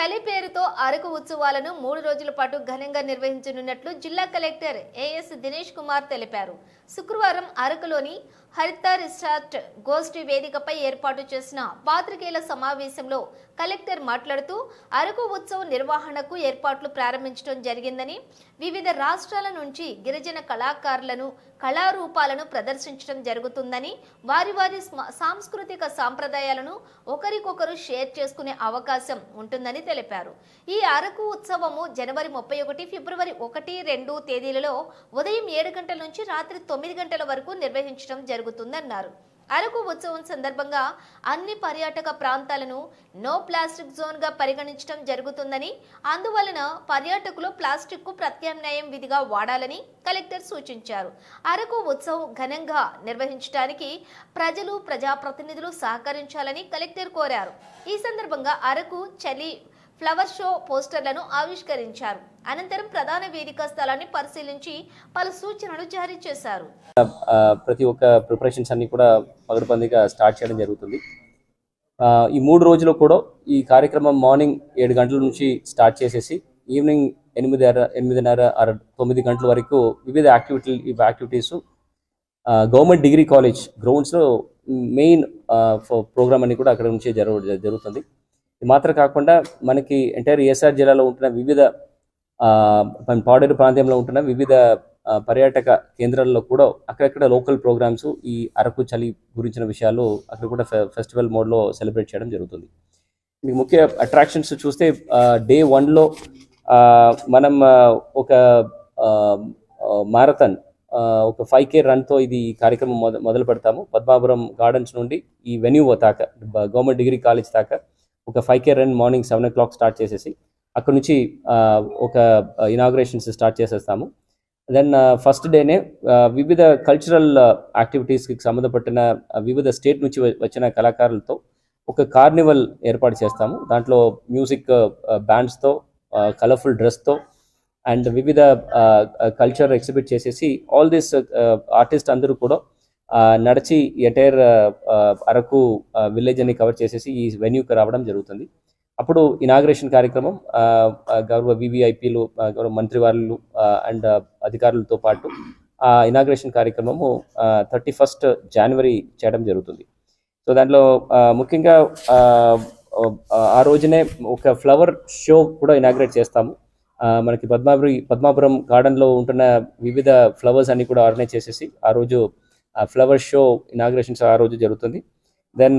చలి పేరుతో అరకు ఉత్సవాలను మూడు రోజుల పాటు ఘనంగా నిర్వహించనున్నట్లు జిల్లా కలెక్టర్ ఏఎస్ దినేష్ కుమార్ తెలిపారు. శుక్రవారం అరకులోని హరిత రిసార్ట్ గోష్ఠి వేదికపై ఏర్పాటు చేసిన పాత్రికేయుల సమావేశంలో కలెక్టర్ మాట్లాడుతూ అరకు ఉత్సవ నిర్వహణకు ఏర్పాట్లు ప్రారంభించడం జరిగిందని వివిధ రాష్ట్రాల నుంచి గిరిజన కళాకారులను కళారూపాలను ప్రదర్శించడం జరుగుతుందని వారి వారి స్మ- సాంస్కృతిక సాంప్రదాయాలను ఒకరికొకరు షేర్ చేసుకునే అవకాశం ఉంటుందని తెలిపారు. ఈ అరకు ఉత్సవము జనవరి ముప్పై ఒకటి ఫిబ్రవరి ఒకటి రెండు తేదీలలో ఉదయం ఏడు గంటల నుంచి రాత్రి తొమ్మిది గంటల వరకు నిర్వహించడం జరుగుతుందన్నారు. అరకు ఉత్సవం సందర్భంగా అన్ని పర్యాటక ప్రాంతాలను నో ప్లాస్టిక్ జోన్గా పరిగణించడం జరుగుతుందని అందువలన పర్యాటకులు ప్లాస్టిక్కు ప్రత్యామ్నాయం విధిగా వాడాలని కలెక్టర్ సూచించారు. అరకు ఉత్సవం ఘనంగా నిర్వహించడానికి ప్రజలు ప్రజాప్రతినిధులు సహకరించాలని కలెక్టర్ కోరారు. ఈ సందర్భంగా అరకు చలి ఫ్లవర్ షో పోస్టర్లను ఆవిష్కరించారు. అనంతరం ప్రధాన వేదిక స్థలాన్ని పరిశీలించి పలు సూచనలు జారీ చేశారు. ప్రతి ఒక్క ప్రిపరేషన్స్ అన్ని కూడా పగడుపందిగా స్టార్ట్ చేయడం జరుగుతుంది. ఈ మూడు రోజులు కూడా ఈ కార్యక్రమం మార్నింగ్ ఏడు గంటల నుంచి స్టార్ట్ చేసేసి ఈవినింగ్ ఎనిమిది ఎనిమిదిన్నర అర తొమ్మిది గంటల వరకు వివిధ activity activities government degree college గ్రౌండ్స్లో మెయిన్ ప్రోగ్రామ్ అని కూడా అక్కడ నుంచి జరుగు జరుగుతుంది. మాత్రం కాకుండా మనకి ఎంటైర్ ఏసార్ జిల్లాలో ఉంటున్న వివిధ పాడేరు ప్రాంతంలో ఉంటున్న వివిధ పర్యాటక కేంద్రాల్లో కూడా అక్కడక్కడ లోకల్ ప్రోగ్రామ్స్ ఈ అరకు చలి గురించిన విషయాలు అక్కడ కూడా ఫె ఫెస్టివల్ మోడ్లో సెలబ్రేట్ చేయడం జరుగుతుంది. మీకు ముఖ్య అట్రాక్షన్స్ చూస్తే డే వన్లో మనం ఒక మారథాన్ ఒక ఫైవ్ కే రన్తో ఇది ఈ కార్యక్రమం మొద మొదలు పెడతాము పద్మాపురం గార్డెన్స్ నుండి ఈ వెన్యూ దాకా గవర్నమెంట్ డిగ్రీ కాలేజ్ దాకా. ఒక five K run morning seven o'clock start చేసేసి అక్కడ నుంచి ఒక ఇనాగ్రేషన్స్ స్టార్ట్ చేసేస్తాము. దెన్ ఫస్ట్ డేనే వివిధ కల్చరల్ యాక్టివిటీస్కి సంబంధపట్టిన వివిధ స్టేట్ నుంచి వచ్చిన కళాకారులతో ఒక కార్నివల్ ఏర్పాటు చేస్తాము. దాంట్లో మ్యూజిక్ బ్యాండ్స్తో కలర్ఫుల్ డ్రెస్తో అండ్ వివిధ కల్చర్ ఎగ్జిబిట్ చేసేసి ఆల్ దిస్ ఆర్టిస్ట్ అందరూ కూడా నడిచి ఎటైర్ అరకు విలేజ్ అని కవర్ చేసేసి ఈ వెన్యూకి రావడం జరుగుతుంది. అప్పుడు ఇనాగ్రేషన్ కార్యక్రమం ఆ, వివిఐపిలు గౌరవ వివిఐపీలు గౌరవ అండ్ అధికారులతో పాటు ఆ ఇనాగ్రేషన్ కార్యక్రమము థర్టీ ఫస్ట్ జనవరి చేయడం జరుగుతుంది. సో దాంట్లో ముఖ్యంగా ఆ, రోజునే ఒక ఫ్లవర్ షో కూడా ఇనాగ్రేట్ చేస్తాము. మనకి పద్మాపురి పద్మాపురం గార్డెన్లో ఉంటున్న వివిధ ఫ్లవర్స్ అన్ని కూడా ఆర్గనైజ్ చేసేసి ఆ రోజు ఫ్లవర్ షో ఇనాగ్రేషన్స్ ఆ రోజు జరుగుతుంది. దెన్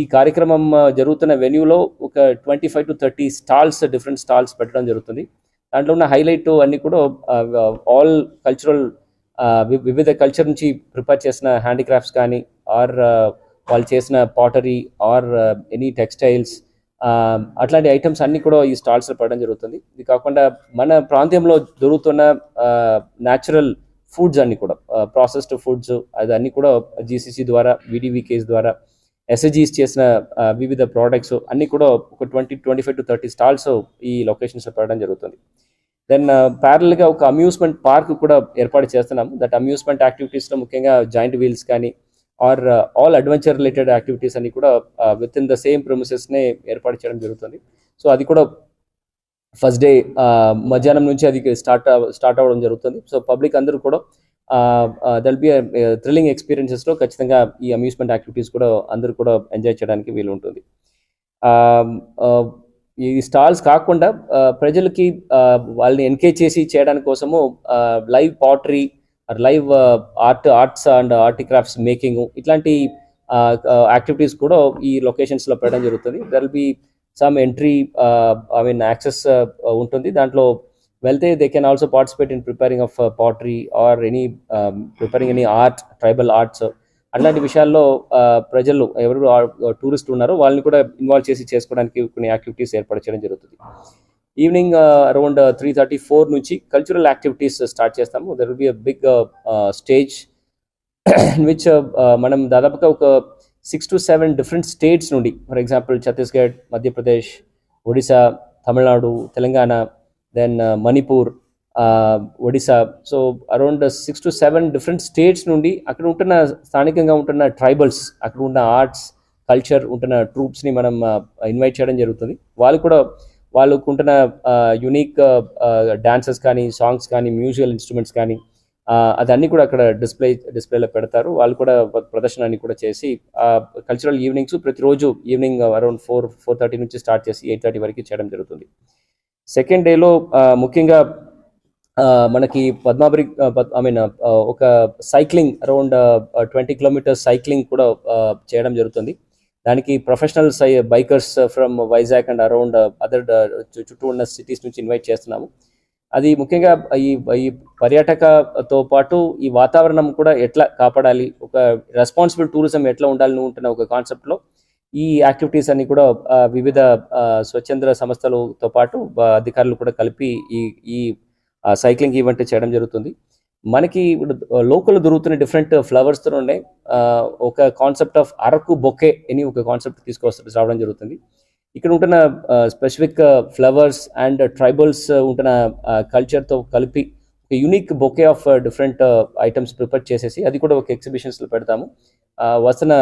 ఈ కార్యక్రమం జరుగుతున్న వెన్యూలో ఒక twenty five to thirty stalls different stalls పెట్టడం జరుగుతుంది. దాంట్లో ఉన్న హైలైట్ అన్ని కూడా ఆల్ కల్చరల్ వివిధ కల్చర్ నుంచి ప్రిపేర్ చేసిన హ్యాండిక్రాఫ్ట్స్ కానీ ఆర్ వాళ్ళు చేసిన పాటరీ ఆర్ ఎనీ టెక్స్టైల్స్ అట్లాంటి ఐటమ్స్ అన్ని కూడా ఈ స్టాల్స్లో పెట్టడం జరుగుతుంది. ఇది కాకుండా మన ప్రాంతంలో దొరుకుతున్న న్యాచురల్ ఫుడ్స్ అన్ని కూడా. ప్రాసెస్డ్ ఫుడ్స్ అదన్నీ కూడా జీసీసీ ద్వారా విడివికేస్ ద్వారా ఎస్ఎజీస్ చేసిన వివిధ ప్రోడక్ట్స్ అన్ని కూడా ఒక twenty twenty five to thirty stalls ఈ లొకేషన్స్లో పెట్టడం జరుగుతుంది. దెన్ ప్యారల్గా ఒక అమ్యూస్మెంట్ పార్క్ కూడా ఏర్పాటు చేస్తున్నాం దట్ అమ్యూస్మెంట్ యాక్టివిటీస్లో ముఖ్యంగా జాయింట్ వీల్స్ కానీ or all adventure related activities అన్ని కూడా విత్ ఇన్ ద సేమ్ నే ఏర్పాటు చేయడం జరుగుతుంది. సో అది కూడా ఫస్ట్ డే మధ్యాహ్నం నుంచి అది స్టార్ట్ స్టార్ట్ అవ్వడం జరుగుతుంది. సో పబ్లిక్ అందరూ కూడా దల్ బి థ్రిల్లింగ్ ఎక్స్పీరియన్సెస్లో ఖచ్చితంగా ఈ అమ్యూస్మెంట్ యాక్టివిటీస్ కూడా అందరూ కూడా ఎంజాయ్ చేయడానికి వీలు ఉంటుంది ఈ స్టాల్స్ కాకుండా ప్రజలకి వాళ్ళని ఎన్కేజ్ చేసి చేయడానికి కోసము live pottery live art arts and artcrafts making ఇట్లాంటి యాక్టివిటీస్ కూడా ఈ లొకేషన్స్లో పెట్టడం జరుగుతుంది. There will be some entry I mean access ఉంటుంది. దాంట్లో వెళ్తే they can also participate in preparing of pottery or any preparing any art tribal arts అట్లాంటి విషయాల్లో ప్రజలు ఎవరు టూరిస్ట్ ఉన్నారో వాళ్ళని కూడా ఇన్వాల్వ్ చేసి చేసుకోవడానికి కొన్ని యాక్టివిటీస్ ఏర్పాటు చేయడం జరుగుతుంది. Evening around three thirty four నుంచి కల్చరల్ యాక్టివిటీస్ స్టార్ట్ చేస్తాము. There will be a big stage which మనం దాదాపుగా ఒక six to seven different states నుండి for example Chhattisgarh Madhya Pradesh Odisha Tamil Nadu Telangana then Manipur Odisha so around six to seven different states నుండి అక్కడ ఉంటున్న స్థానికంగా ఉంటున్న tribals అక్కడ ఉన్న ఆర్ట్స్ కల్చర్ ఉంటున్న ట్రూప్స్ని మనం uh, ఇన్వైట్ చేయడం జరుగుతుంది. వాళ్ళు కూడా వాళ్ళకు ఉంటున్న యునిక్ uh, డాన్సెస్ uh, కానీ సాంగ్స్ కానీ మ్యూజికల్ ఇన్స్ట్రుమెంట్స్ కానీ అదన్నీ కూడా అక్కడ డిస్ప్లే డిస్ప్లేలో పెడతారు. వాళ్ళు కూడా ప్రదర్శనాన్ని కూడా చేసి కల్చరల్ ఈవినింగ్స్ ప్రతిరోజు evening around four four thirty నుంచి స్టార్ట్ చేసి ఎయిట్ థర్టీ వరకు చేయడం జరుగుతుంది. సెకండ్ డేలో ముఖ్యంగా మనకి పద్మాబరి ఐ మీన్ ఒక cycling around twenty kilometres cycling కూడా చేయడం జరుగుతుంది. దానికి professional Sye bikers from Vizag and around other చుట్టూ ఉన్న సిటీస్ నుంచి ఇన్వైట్ చేస్తున్నాము. అది ముఖ్యంగా ఈ ఈ పర్యాటకతో పాటు ఈ వాతావరణం కూడా ఎట్లా కాపాడాలి? ఒక రెస్పాన్సిబుల్ టూరిజం ఎట్లా ఉండాలని ఉంటున్న ఒక కాన్సెప్ట్లో ఈ యాక్టివిటీస్ అన్ని కూడా వివిధ స్వచ్ఛంద సంస్థలతో పాటు అధికారులు కూడా కలిపి ఈ ఈ సైక్లింగ్ ఈవెంట్ చేయడం జరుగుతుంది. మనకి ఇప్పుడు లోకల్ దొరుకుతున్న డిఫరెంట్ ఫ్లవర్స్తో ఉన్నాయి. ఒక కాన్సెప్ట్ ఆఫ్ అరకు బొకే అని ఒక కాన్సెప్ట్ తీసుకొస్తారు రావడం జరుగుతుంది. ఇక్కడ ఉంటున్న స్పెసిఫిక్ ఫ్లవర్స్ అండ్ ట్రైబల్స్ ఉంటున్న కల్చర్తో కలిపి ఒక unique bouquet of different items prepare చేసేసి అది కూడా ఒక ఎగ్జిబిషన్స్లో పెడతాము. వస్తున్న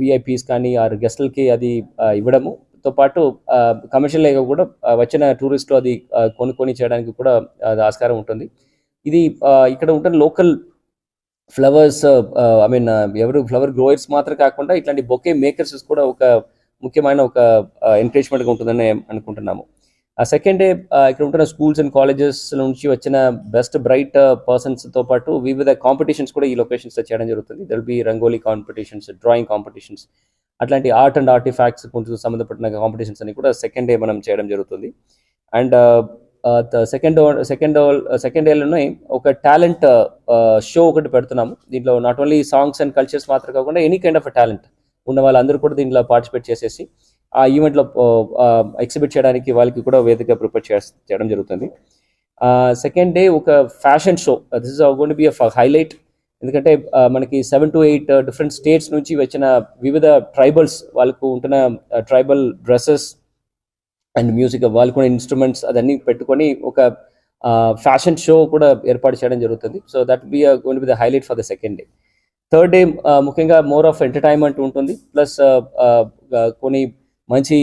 విఐపీస్ కానీ ఆ గెస్టులకి అది ఇవ్వడము. తో పాటు కమర్షియల్ కూడా వచ్చిన టూరిస్టులు అది కొనుక్కొని చేయడానికి కూడా అది ఆస్కారం ఉంటుంది. ఇది ఇక్కడ ఉంటున్న లోకల్ ఫ్లవర్స్ ఐ మీన్ ఎవరు ఫ్లవర్ గ్రోయర్స్ మాత్రం కాకుండా ఇట్లాంటి బొకే మేకర్స్ కూడా ఒక ముఖ్యమైన ఒక ఎంకరేజ్మెంట్గా ఉంటుందని అనుకుంటున్నాము. ఆ సెకండ్ డే ఇక్కడ ఉంటున్న స్కూల్స్ అండ్ కాలేజెస్ నుంచి వచ్చిన బెస్ట్ బ్రైట్ పర్సన్స్తో పాటు వివిధ కాంపిటీషన్స్ కూడా ఈ లొకేషన్స్లో చేయడం జరుగుతుంది. There'll be rangoli competitions drawing competitions అట్లాంటి ఆర్ట్ అండ్ ఆర్టిఫాక్ట్స్ కొంచెం సంబంధపడిన కాంపిటీషన్స్ అని కూడా సెకండ్ డే మనం చేయడం జరుగుతుంది. అండ్ సెకండ్ సెకండ్ సెకండ్ డేలోనే ఒక టాలెంట్ షో ఒకటి పెడుతున్నాము. దీంట్లో not only songs and cultures మాత్రం కాకుండా ఎనీ కైండ్ ఆఫ్ టాలెంట్ ఉన్న వాళ్ళందరూ కూడా దీంట్లో పార్టిసిపేట్ చేసేసి ఆ ఈవెంట్లో ఎగ్జిబిట్ చేయడానికి వాళ్ళకి కూడా వేదిక ప్రిపేర్ చేయడం జరుగుతుంది. సెకండ్ డే ఒక fashion show. This is gonna be highlight ఎందుకంటే మనకి seven to eight different states నుంచి వచ్చిన వివిధ ట్రైబల్స్ వాళ్ళకు ఉంటున్న ట్రైబల్ డ్రెస్సెస్ అండ్ మ్యూజిక్ వాళ్ళకు ఉన్న ఇన్స్ట్రుమెంట్స్ అదన్నీ పెట్టుకొని ఒక ఫ్యాషన్ షో కూడా ఏర్పాటు చేయడం జరుగుతుంది. So that be gonna be the highlight for the second day third day ముఖ్యంగా మోర్ ఆఫ్ ఎంటర్టైన్మెంట్ ఉంటుంది. ప్లస్ కొన్ని మంచి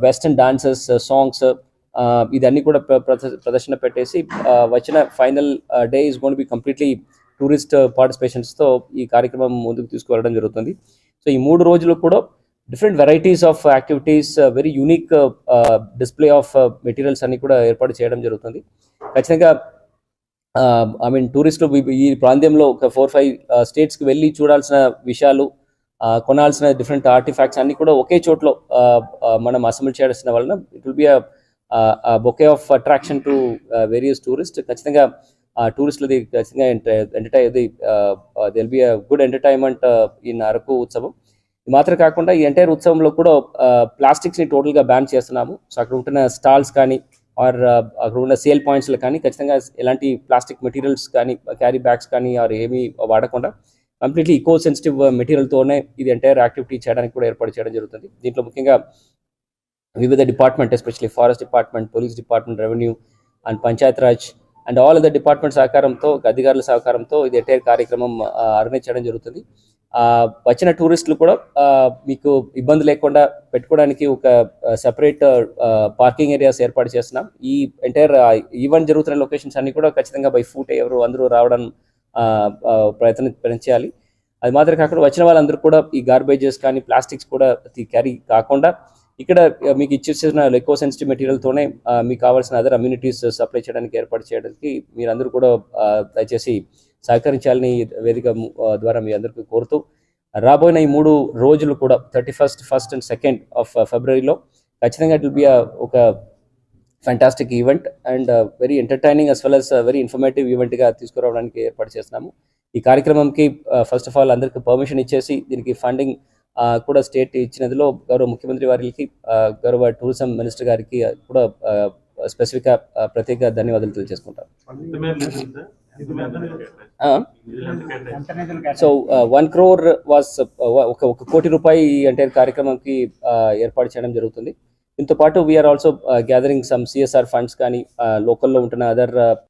వెస్టర్న్ డాన్సెస్ సాంగ్స్ ఇదన్నీ కూడా ప్రదర్శన పెట్టేసి వచ్చిన final day is gonna be completely tourist పార్టిసిపేషన్స్తో ఈ కార్యక్రమం ముందుకు తీసుకువెళ్ళడం జరుగుతుంది. సో ఈ మూడు రోజులు కూడా different varieties of activities very unique display of materials అన్ని కూడా ఏర్పాటు చేయడం జరుగుతుంది. ఖచ్చితంగా ఐ మీన్ టూరిస్టులు ఈ- ప్రాంతంలో ఒక ఫోర్ ఫైవ్ స్టేట్స్కి వెళ్ళి చూడాల్సిన విషయాలు కొనాల్సిన డిఫరెంట్ ఆర్టిఫాక్ట్స్ అన్ని కూడా ఒకే చోట్లో మనం అసెంబ్ల్ చేయాల్సిన వలన it will be bouquet of attraction to various tourist ఖచ్చితంగా టూరిస్టులది ఖచ్చితంగా entertain there'll be good entertainment in Araku Utsavam. ఇది మాత్రం కాకుండా ఈ ఎంటైర్ ఉత్సవంలో కూడా ప్లాస్టిక్స్ని టోటల్గా బ్యాన్ చేస్తున్నాము. సో అక్కడ ఉంటున్న స్టాల్స్ కానీ ఆర్ అక్కడ ఉన్న సేల్ పాయింట్స్లో కానీ ఖచ్చితంగా ఎలాంటి ప్లాస్టిక్ మెటీరియల్స్ కానీ క్యారీ బ్యాగ్స్ కానీ ఆర్ ఏమీ వాడకుండా కంప్లీట్లీ ఈకో సెన్సిటివ్ మెటీరియల్తోనే ఇది ఎంటైర్ యాక్టివిటీ చేయడానికి కూడా ఏర్పాటు చేయడం జరుగుతుంది. దీంట్లో ముఖ్యంగా వివిధ department especially forest department police department revenue and panchayat raj and all other department సహకారంతో అధికారుల సహకారంతో ఇది ఎంటైర్ కార్యక్రమం ఆర్గనైజ్ చేయడం జరుగుతుంది. వచ్చిన టూరిస్టులు కూడా మీకు ఇబ్బంది లేకుండా పెట్టుకోవడానికి ఒక సెపరేట్ పార్కింగ్ ఏరియాస్ ఏర్పాటు చేస్తున్నాం. ఈ ఎంటైర్ ఈవెంట్ జరుగుతున్న లొకేషన్స్ అన్ని కూడా ఖచ్చితంగా బై ఫూట్ ఎవరు అందరూ రావడం ప్రయత్నం పెంచాలి. అది మాత్రం కాకుండా వచ్చిన వాళ్ళందరూ కూడా ఈ గార్బేజెస్ కానీ ప్లాస్టిక్స్ కూడా క్యారీ కాకుండా ఇక్కడ మీకు ఇచ్చేసిన ఎకో సెన్సిటివ్ మెటీరియల్తోనే మీకు కావాల్సిన అదర్ అమ్యూనిటీస్ సప్లై చేయడానికి ఏర్పాటు చేయడానికి మీరందరూ కూడా దయచేసి సహకరించాలని వేదిక ద్వారా మీ అందరికీ కోరుతూ రాబోయిన ఈ మూడు రోజులు కూడా thirty first first and second of ఫిబ్రవరిలో ఖచ్చితంగా ఇట్ విల్ బి ఒక fantastic event and very entertaining as well as very informative ఈవెంట్గా తీసుకురావడానికి ఏర్పాటు చేస్తున్నాము. ఈ కార్యక్రమంకి ఫస్ట్ ఆఫ్ ఆల్ అందరికీ పర్మిషన్ ఇచ్చేసి దీనికి ఫండింగ్ uh, కూడా స్టేట్ ఇచ్చినదిలో గౌరవ ముఖ్యమంత్రి వారికి uh, గౌరవ టూరిజం మినిస్టర్ గారికి uh, కూడా స్పెసిఫిక్గా ప్రత్యేక ధన్యవాదాలు తెలియజేసుకుంటాం. సో వన్ క్రోర్ వాస్ ఒక ఒక కోటి రూపాయి అంటే కార్యక్రమంకి ఏర్పాటు చేయడం జరుగుతుంది. దీంతో పాటు we're also gathering some CSR funds కానీ లోకల్లో ఉంటున్న అదర్